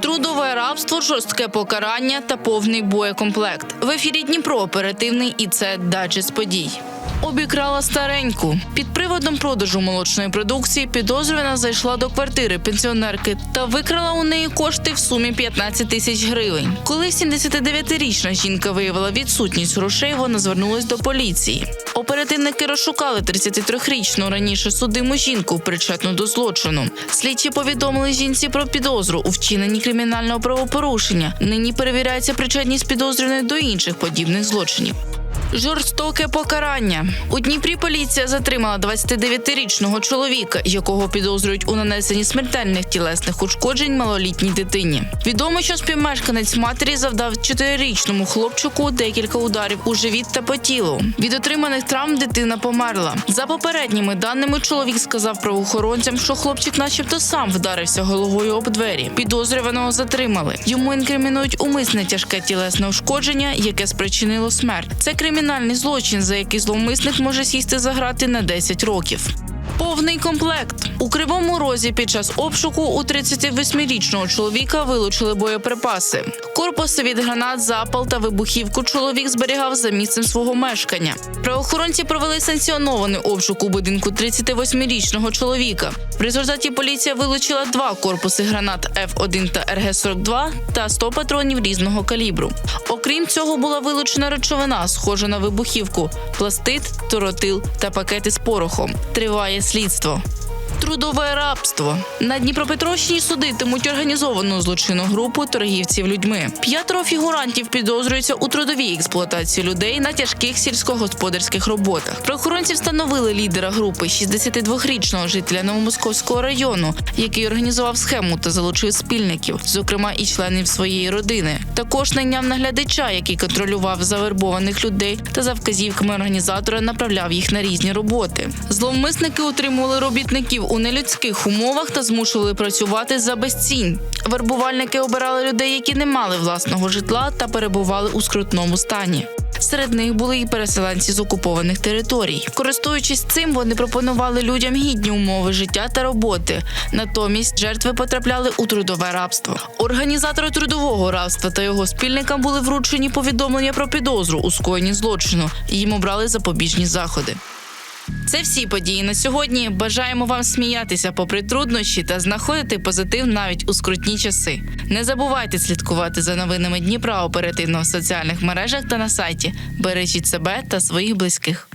Трудове рабство, жорстке покарання та повний боєкомплект. В ефірі Дніпро оперативний і це дачі з подій. Обікрала стареньку під приводом продажу молочної продукції. Підозрювана зайшла до квартири пенсіонерки та викрала у неї кошти в сумі 15 тисяч гривень. Коли 79-річна жінка виявила відсутність грошей, вона звернулась до поліції. Оперативники розшукали 33-річну раніше судиму жінку, причетну до злочину. Слідчі повідомили жінці про підозру у вчиненні кримінального правопорушення. Нині перевіряється причетність підозрюваної до інших подібних злочинів. Жорстоке покарання у Дніпрі. Поліція затримала 29-річного чоловіка, якого підозрюють у нанесенні смертельних тілесних ушкоджень малолітній дитині. Відомо, що співмешканець матері завдав 4-річному хлопчику декілька ударів у живіт та по тілу. Від отриманих травм дитина померла. За попередніми даними, чоловік сказав правоохоронцям, що хлопчик, начебто, сам вдарився головою об двері. Підозрюваного затримали. Йому інкримінують умисне тяжке тілесне ушкодження, яке спричинило смерть. Це кримінальний злочин, за який зловмисник може сісти за грати на 10 років. Повний комплект у кривому розі під час обшуку у 38-річного чоловіка вилучили боєприпаси. Корпуси від гранат, запал та вибухівку чоловік зберігав за місцем свого мешкання. Правоохоронці провели санкціонований обшук у будинку 38-річного чоловіка. В результаті поліція вилучила два корпуси гранат F1 та РГ-42 та 100 патронів різного калібру. Окрім цього, була вилучена речовина, схожа на вибухівку, пластит, торотил та пакети з порохом. Триває nasledstvo. Трудове рабство на Дніпропетровщині судитимуть організовану злочинну групу торгівців людьми. П'ятеро фігурантів підозрюються у трудовій експлуатації людей на тяжких сільськогосподарських роботах. Правоохоронці встановили лідера групи 62-річного жителя Новомосковського району, який організував схему та залучив спільників, зокрема і членів своєї родини. Також найняв наглядача, який контролював завербованих людей та за вказівками організатора направляв їх на різні роботи. Зловмисники утримували робітників у нелюдських умовах та змушували працювати за безцінь. Вербувальники обирали людей, які не мали власного житла та перебували у скрутному стані. Серед них були і переселенці з окупованих територій. Користуючись цим, вони пропонували людям гідні умови життя та роботи. Натомість жертви потрапляли у трудове рабство. Організатори трудового рабства та його спільникам були вручені повідомлення про підозру у скоєнні злочину. Їм обрали запобіжні заходи. Це всі події на сьогодні. Бажаємо вам сміятися попри труднощі та знаходити позитив навіть у скрутні часи. Не забувайте слідкувати за новинами Дніпра оперативно в соціальних мережах та на сайті. Бережіть себе та своїх близьких.